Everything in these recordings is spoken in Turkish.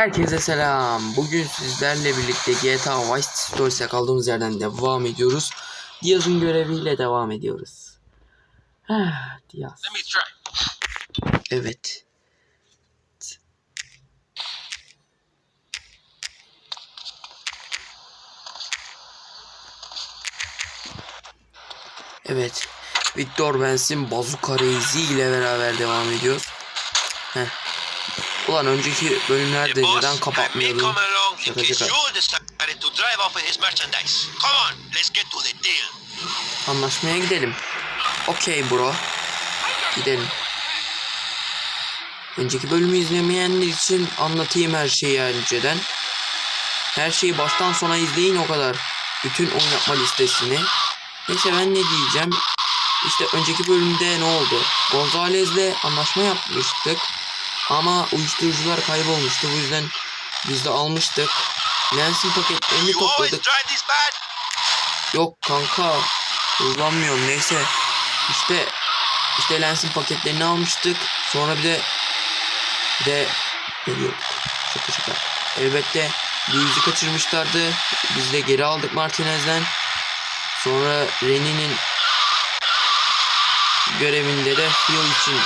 Herkese selam. Bugün sizlerle birlikte GTA Vice City Stories'e kaldığımız yerden devam ediyoruz. Diaz'ın göreviyle devam ediyoruz. Ah, Diaz. Evet. Evet. Victor Benson Bazooka Reisi ile beraber devam ediyoruz. Heh. Ulan önceki bölümlerde neden Şaka şaka. deal. Anlaşmaya gidelim. Okey bro. Gidelim. Önceki bölümü izlemeyenler için anlatayım her şeyi önceden. Her şeyi baştan sona izleyin o kadar. Bütün oynatma listesini. Neyse ben ne diyeceğim. İşte önceki bölümde ne oldu? Gonzalez'le anlaşma yapmıştık. Ama uyuşturucular kaybolmuştu. Bu yüzden biz de almıştık. Lens'in paketlerini topladık. Yok kanka. Kullanmıyorum neyse. İşte işte lensin paketlerini almıştık. Sonra bir de bir de yok. Şaka şaka. Elbette Luis'i kaçırmışlardı. Biz de geri aldık Martinez'den. Sonra Reni'nin görevinde de Phil için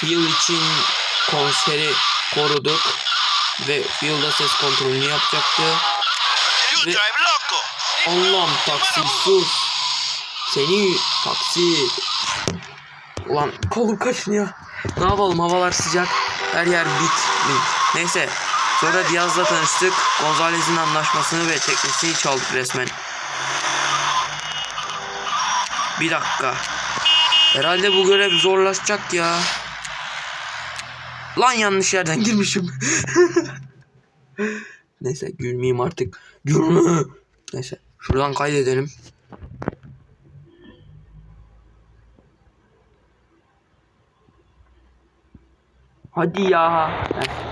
Phil için konseri koruduk. Ve Phil da ses kontrolünü yapacaktı. Ve-. Allah'ım taksi sus. Seni taksi. Ulan kolum kaşınıyor. Ne yapalım havalar sıcak. Her yer bit. bit. Neyse. Sonra Diaz'la tanıştık. Gonzalez'in anlaşmasını ve teknesini çaldık resmen. Bir dakika. Herhalde bu görev zorlaşacak ya. Lan yanlış yerden girmişim. Neyse gülmeyeyim artık. Gülme. Neyse şuradan kaydedelim. Hadi ya. Heh.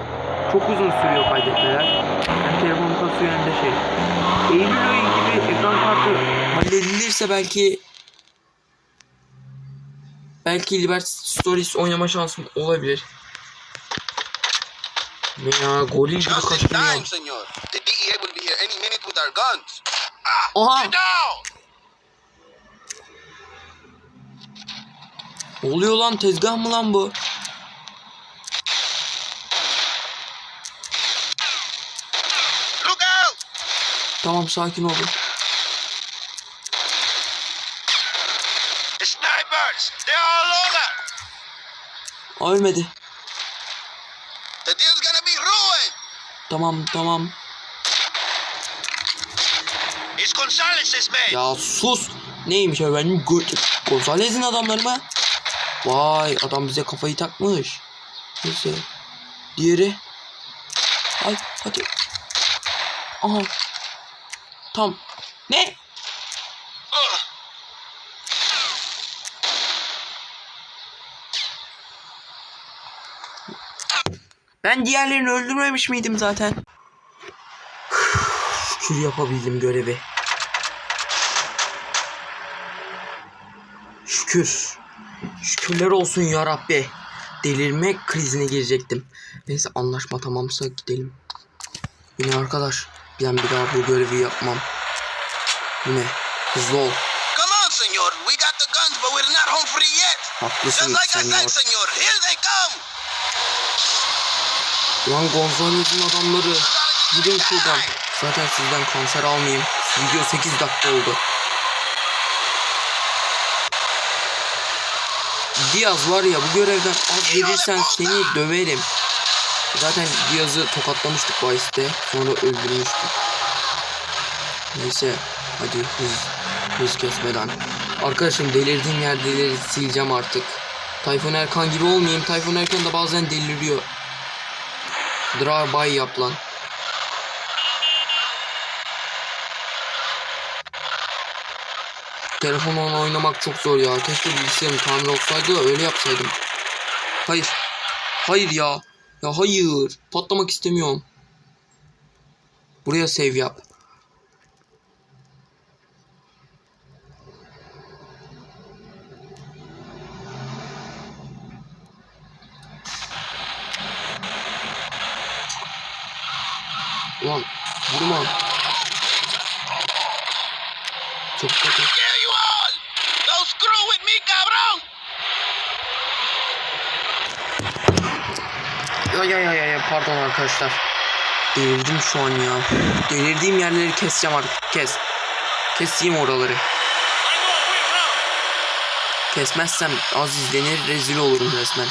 Çok uzun sürüyor kaydetmeler. Hem telefonu kasıyor hem şey. Eylül ayı gibi ekran kartı halledilirse belki belki Liberty Stories oynama şansım olabilir. Minute with our guns. Oha! Oluyor lan tezgah mı lan bu? Look out. Tamam sakin olun. The snipers. They're all over. Aa, Ölmedi. Tamam tamam. Ya sus. Neymiş efendim? Go- Gonzalez'in adamları mı? Vay adam bize kafayı takmış. Neyse. Diğeri. Ay hadi. Aha. Tam. Ne? Ben diğerlerini öldürmemiş miydim zaten? Şükür yapabildim görevi. Şükür. Şükürler olsun ya Rabbi. Delirme krizine girecektim. Neyse anlaşma tamamsa gidelim. Yine arkadaş. Ben bir daha bu görevi yapmam. Yine hızlı ol. Come on, Lan Gonzalez'in adamları. Gidin şuradan. Zaten sizden kanser almayayım. Video 8 dakika oldu. Diaz var ya bu görevden az gelirsen seni döverim. Zaten Diaz'ı tokatlamıştık Vice'de. Sonra öldürmüştük. Neyse. Hadi hız, hız kesmeden. Arkadaşım delirdiğim yerdeleri sileceğim artık. Tayfun Erkan gibi olmayayım. Tayfun Erkan da bazen deliriyor. Drive-by yap lan. Telefonla oynamak çok zor ya. Keşke bilgisayarım tamir olsaydı da öyle yapsaydım. Hayır. Hayır ya. Ya hayır. Patlamak istemiyorum. Buraya save yap. Ulan vurma. Çok kötü. Yeah, you all! Go screw with me, cabrón! Ya ya ya ya ya pardon arkadaşlar. Delirdim şu an ya. Delirdiğim yerleri keseceğim artık. Kes. Keseyim oraları. Kesmezsem az izlenir rezil olurum resmen.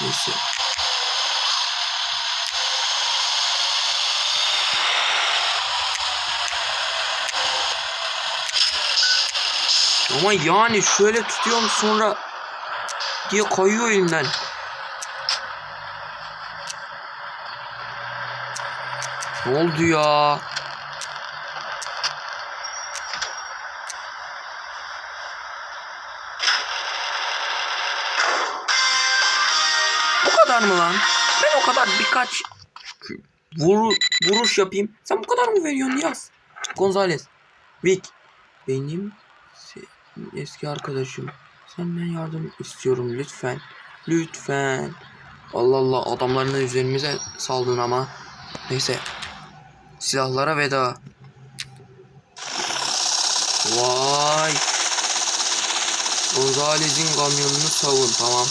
Neyse. Ama yani şöyle tutuyorum sonra diye kayıyor elimden. Ne oldu ya? Bu kadar mı lan? Ben o kadar birkaç vuru, vuruş yapayım. Sen bu kadar mı veriyorsun yaz? Gonzales. Vic. Benim eski arkadaşım. Senden yardım istiyorum lütfen. Lütfen. Allah Allah adamlarını üzerimize saldın ama. Neyse. Silahlara veda. Vay. Gonzalez'in kamyonunu savun tamam.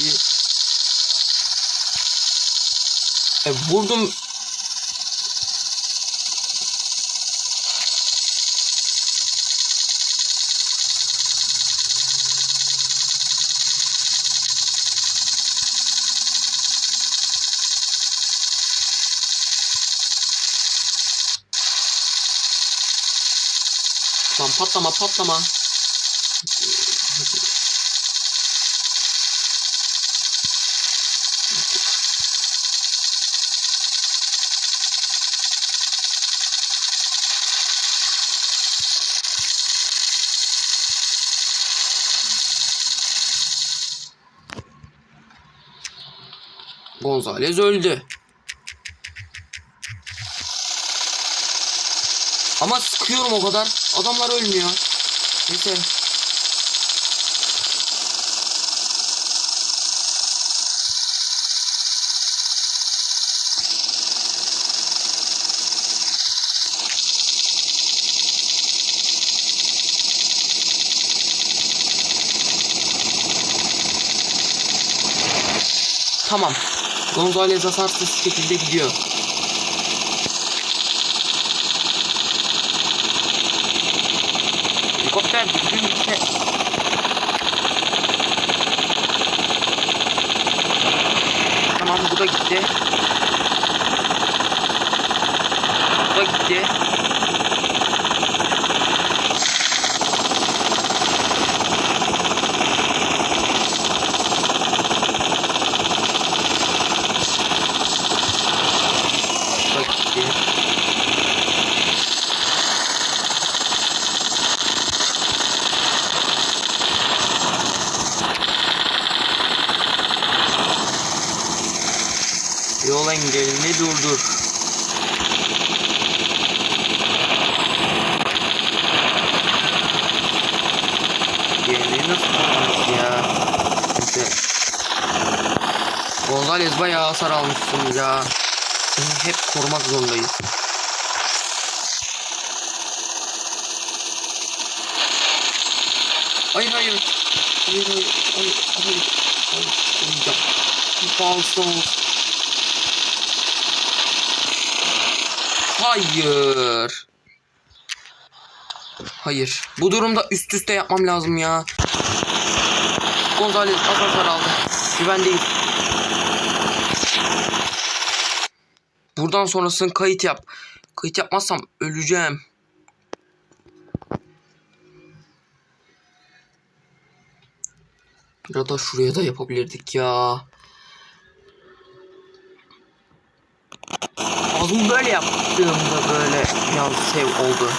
Hadi. E, vurdum. Lan patlama patlama. Gonzalez öldü. Ama sıkıyorum o kadar. Adamlar ölmüyor. Neyse. Tamam. Gonzalez hasarsız şekilde gidiyor. Helikopter düzgün gitse. Tamam bu da gitti. Bu da gitti. Bu da gitti. Yol engelini durdur. Diğerleri nasıl tutmuş ya? Neyse. Gonzales bayağı hasar almışsın ya. Seni hep korumak zorundayız. Hayır hayır. Hayır hayır. Hayır hayır. Hayır. Hayır. Falso. Hayır. Hayır. Bu durumda üst üste yapmam lazım ya. Gonzales az hasar aldı. Güvendeyiz. Buradan sonrasını kayıt yap. Kayıt yapmazsam öleceğim. Ya da şuraya da yapabilirdik ya. Ağzımı böyle yaptığımda böyle yan sev oldu.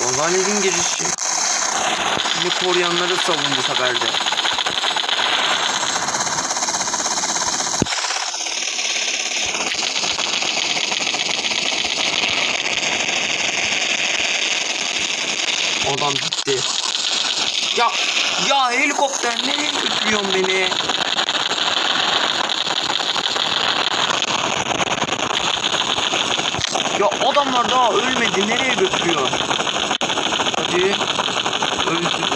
Gonzalez'in girişi. Şimdi koruyanları savun bu sefer. Adam gitti. Ya ya helikopter götürüyorsun beni? Ya adamlar daha ölmedi. Nereye götürüyor? Hadi. Öldü.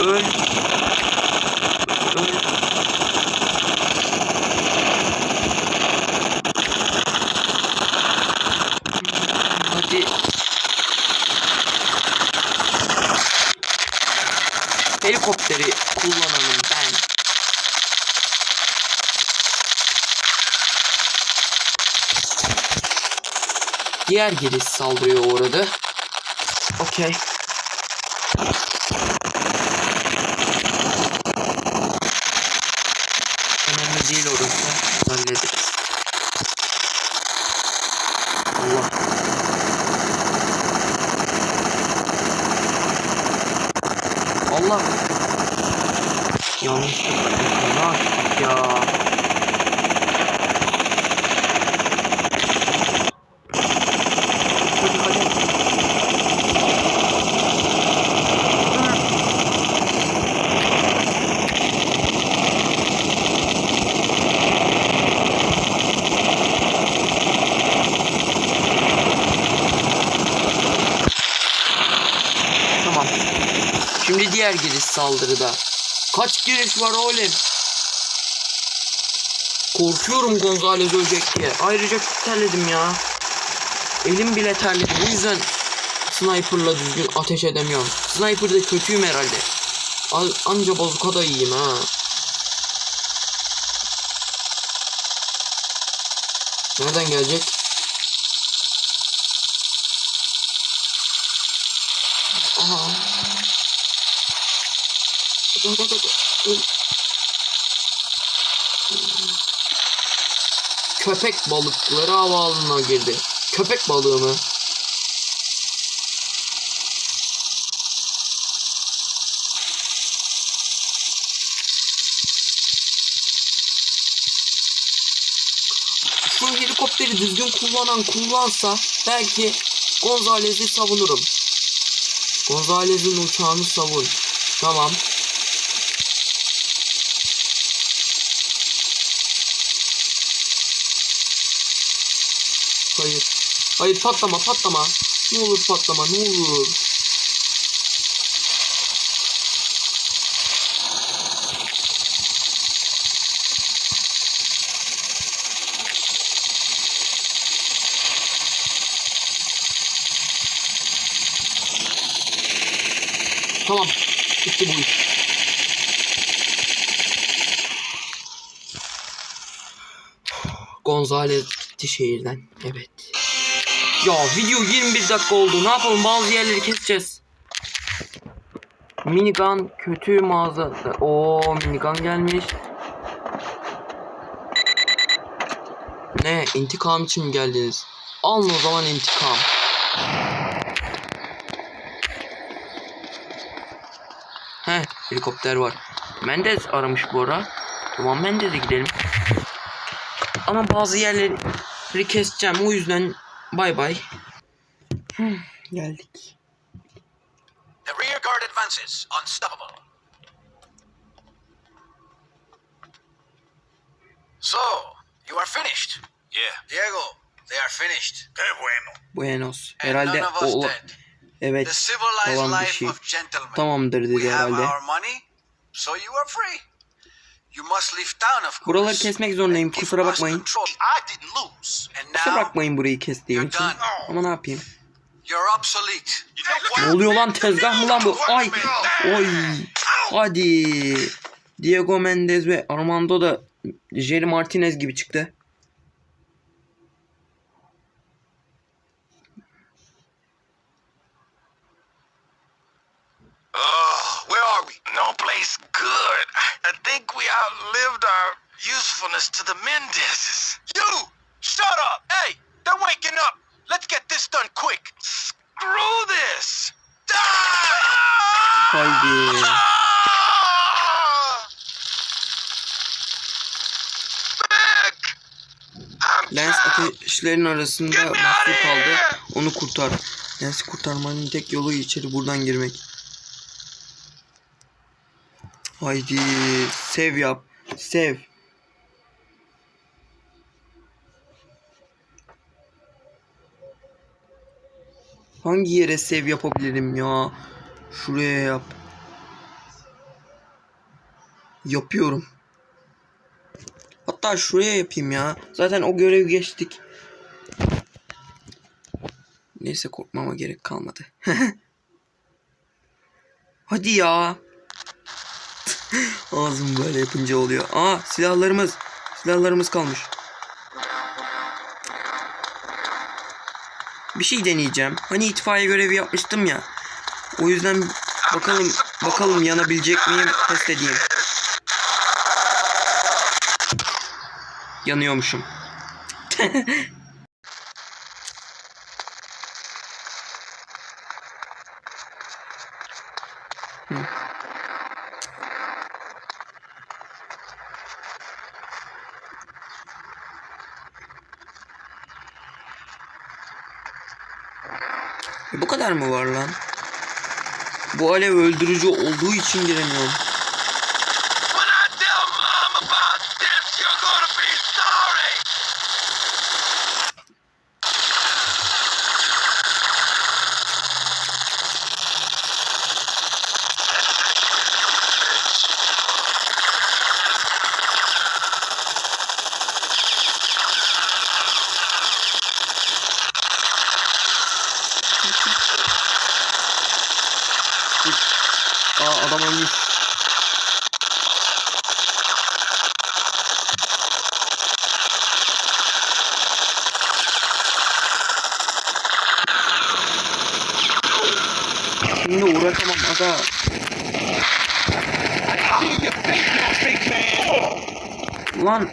Öl. Öl. Hadi. Helikopteri kullanalım ben. Diğer giriş saldırıya uğradı. Okey. Önemli değil orası. Hallederiz. Allah. Allah. Yanlış yaptık. Ne yaptık ya? Hadi hadi. Tamam. Şimdi diğer giriş saldırıda. Kaç giriş var oğlum? Korkuyorum Gonzales ölecek diye. Ayrıca çok terledim ya. Elim bile terledi. Bu yüzden sniper'la düzgün ateş edemiyorum. Sniper'da kötüyüm herhalde. Al- Anca bazuka da iyiyim ha. Nereden gelecek? Aha. Hadi, hadi, hadi. Öl. Köpek balıkları havaalanına girdi. Köpek balığı mı? Şu helikopteri düzgün kullanan kullansa belki Gonzalez'i savunurum. Gonzalez'in uçağını savun. Tamam. Hayır. Hayır patlama patlama. Ne olur patlama ne olur. Tamam. Bitti bu iş. Gonzales şehirden. Evet. Ya video 21 dakika oldu. Ne yapalım? Bazı yerleri keseceğiz. Minigun kötü mağaza. O minigun gelmiş. Ne? İntikam için mi geldiniz? Alın o zaman intikam. He, helikopter var. Mendez aramış bu ara. Tamam Mendez'e gidelim. Ama bazı yerleri keseceğim. O yüzden bay bay. Hmm, geldik. The rear guard advances, unstoppable. So, you are finished. Yeah. Diego, they are finished. Qué bueno. Buenos. And Herhalde none o evet The civilized olan bir life şey. of gentlemen. Tamamdır dedi We have herhalde. our money, so you are free. Buraları kesmek zorundayım. Kusura bakmayın. Kusura bakmayın burayı kestiğim için. Ama ne yapayım? Ne oluyor lan tezgah mı lan bu? Ay. Oy. Hadi. Diego Mendez ve Armando da Jerry Martinez gibi çıktı. Uh, where are we? No place good. I think we outlived our usefulness to the Mendezes. You! Shut up! Hey, they're waking up. Let's get this done quick. Screw this. Die! Haydi. Lens ateşlerin arasında mahsur kaldı. Onu kurtar. Lens'i kurtarmanın tek yolu içeri buradan girmek. Haydi sev yap. Sev. Hangi yere sev yapabilirim ya? Şuraya yap. Yapıyorum. Hatta şuraya yapayım ya. Zaten o görev geçtik. Neyse korkmama gerek kalmadı. Hadi ya. Ağzım böyle yapınca oluyor. Aa silahlarımız. Silahlarımız kalmış. Bir şey deneyeceğim. Hani itfaiye görevi yapmıştım ya. O yüzden bakalım bakalım yanabilecek miyim test edeyim. Yanıyormuşum. Bu kadar mı var lan? Bu alev öldürücü olduğu için giremiyorum. Lan.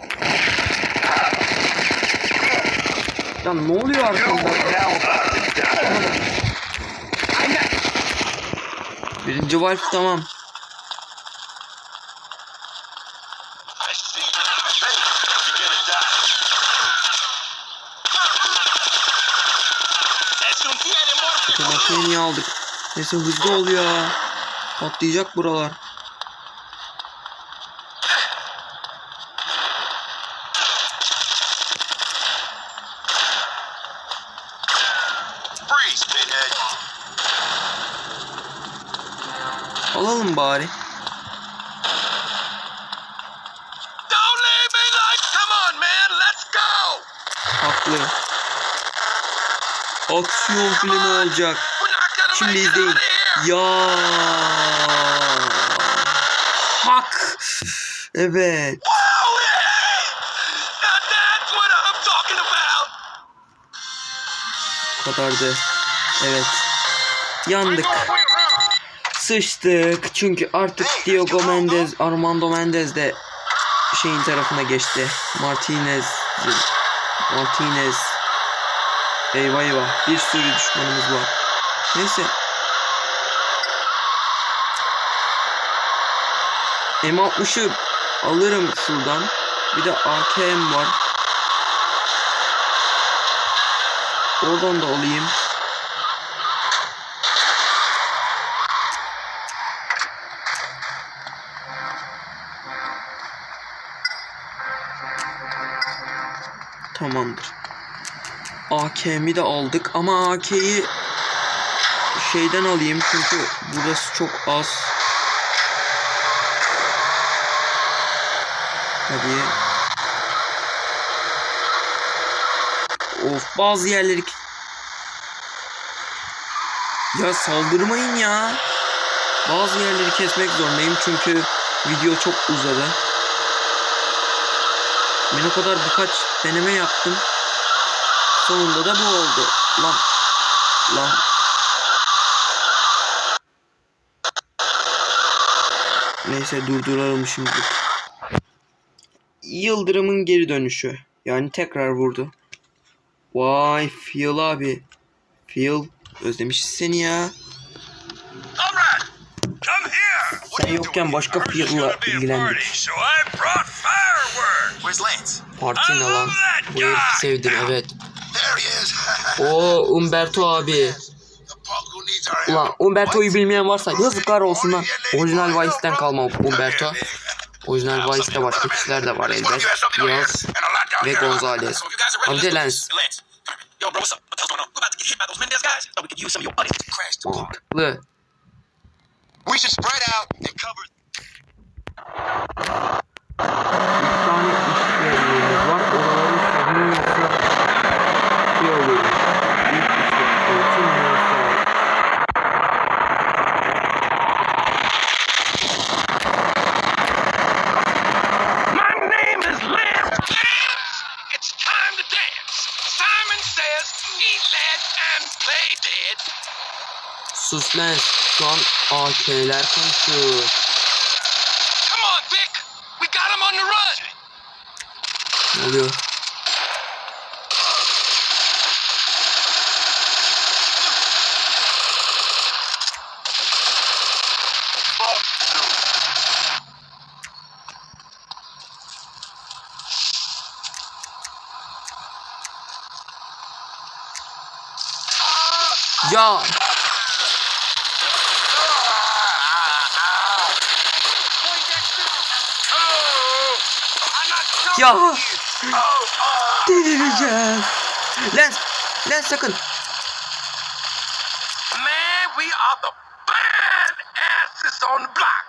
Ya ne oluyor arkamda? Birinci valf tamam. I see you. You're gonna die. Es un día de muerte. Otomatikleri niye aldık? Neyse hızlı ol ya. Patlayacak buralar. Haklı. Aksiyon filmi olacak. Şimdi izleyin. Ya. Hak. Evet. Kadardı. Evet. Yandık. Sıçtık. Çünkü artık Diego Mendes, Armando Mendes de şeyin tarafına geçti. Martinez. Martinez. Eyvah eyvah. Bir sürü düşmanımız var. Neyse. M60'ı alırım şuradan. Bir de AKM var. Oradan da alayım. Tamamdır. AK'mi de aldık ama AK'yi şeyden alayım çünkü burası çok az. Hadi. Of bazı yerleri ya saldırmayın ya. Bazı yerleri kesmek zorundayım çünkü video çok uzadı. Ben o kadar birkaç deneme yaptım. Sonunda da bu oldu. Lan. Lan. Neyse durduralım şimdi. Yıldırımın geri dönüşü. Yani tekrar vurdu. Vay Phil abi. Phil özlemişiz seni ya. Sen yokken başka Phil'la ilgilendik. Parti ne lan? Bu herifi sevdim evet. Oo Umberto abi. Ulan Umberto'yu bilmeyen varsa yazıklar olsun lan. Orijinal Vice'den kalma Umberto. Orijinal Vice'de başka kişiler de var elbet. Yaz ve Gonzalez. Abi de Lance. Yo, bro, what's up? What the Konuşuyor. Come on, Vic. We got him on the run. Ne oluyor? Ya ya delireceğim. Lens, lens sakın. Man, we are the bad asses on the block.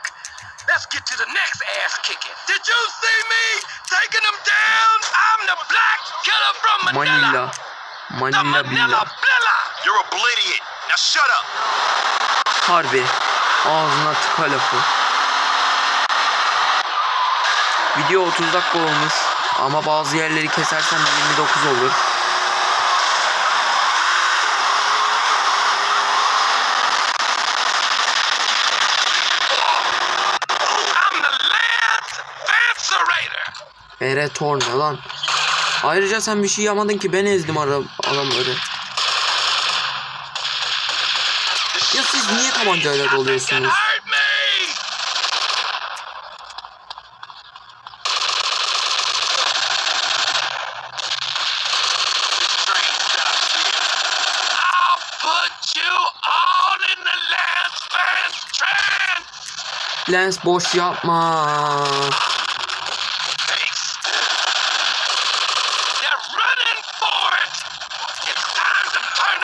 Let's get to the next ass kicking. Did you see me taking them down? I'm the black killer from Manila. Manila. The Manila Manila Bila. Billa. You're oblivious. Now shut up. Harbi. Ağzına tıka lafı. Video 30 dakika olmuş. Ama bazı yerleri kesersem 29 olur. Ere Torna lan. Ayrıca sen bir şey yamadın ki ben ezdim ara adamları. Ya siz niye tabancayla doluyorsunuz?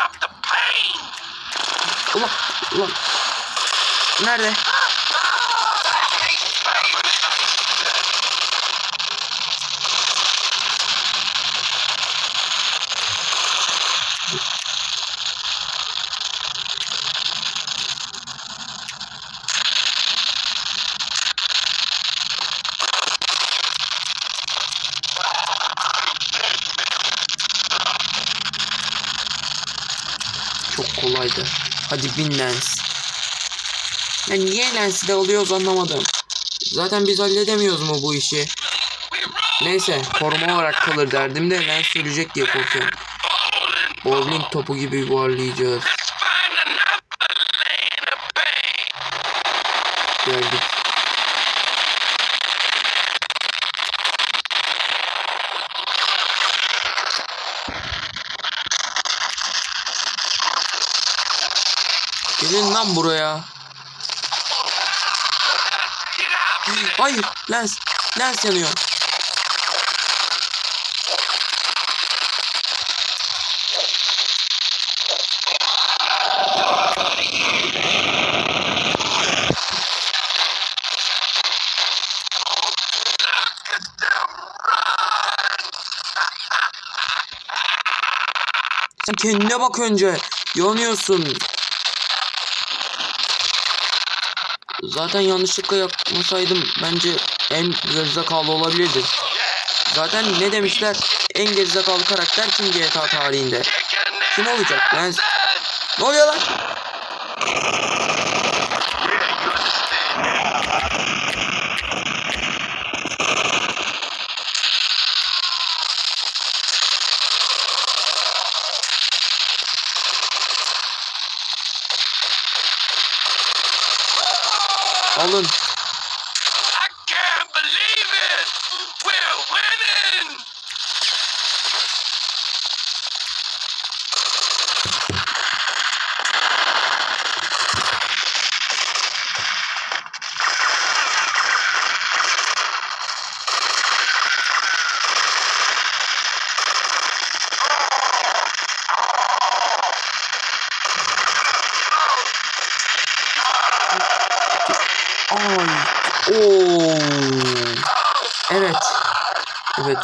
Up the pain. Ulan ulan. Nerede? Çok kolaydı. Hadi bin lens. Ya niye lensi de alıyoruz anlamadım. Zaten biz halledemiyoruz mu bu işi? Neyse koruma olarak kalır derdim de lens ölecek diye korkuyorum. Bowling topu gibi yuvarlayacağız. Let's find another lane of pain. Geldik. Gelin lan buraya. Get out of there. Hayır lens. Lens yanıyor. Sen kendine bak önce. Yanıyorsun. Zaten yanlışlıkla yapmasaydım bence en gerizekalı olabilirdi. Zaten ne demişler? En gerizekalı karakter kim GTA tarihinde? Kim olacak? Ben... Ne oluyor lan? Alın.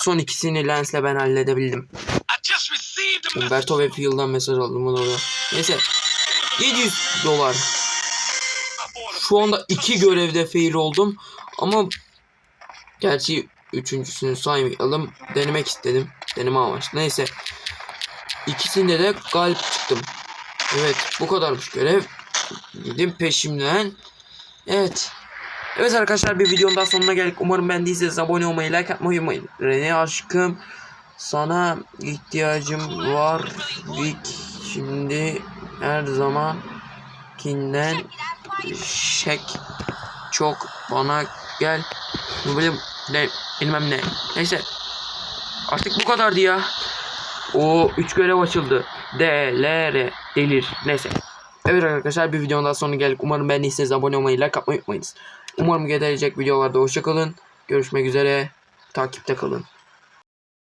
Son ikisini Lens'le ben halledebildim. Umberto ve Phil'dan mesaj aldım onu orada. Neyse. 700 dolar. Şu anda iki görevde fail oldum. Ama gerçi üçüncüsünü saymayalım. Denemek istedim. Deneme amaçlı. Neyse. İkisinde de galip çıktım. Evet bu kadarmış görev. Gidin peşimden. Evet. Evet arkadaşlar bir videonun daha sonuna geldik. Umarım beğendiyseniz abone olmayı, like atmayı unutmayın. Rene aşkım sana ihtiyacım var. Vic şimdi her zamankinden şek çok bana gel. Bu bilim ne bilmem ne. Neyse. Artık bu kadardı ya. O 3 görev açıldı. D, L, R. Delir. Neyse. Evet arkadaşlar bir videonun daha sonuna geldik. Umarım beğendiyseniz abone olmayı, like atmayı unutmayınız. Umarım gelecek videolarda hoşçakalın. Görüşmek üzere. Takipte kalın.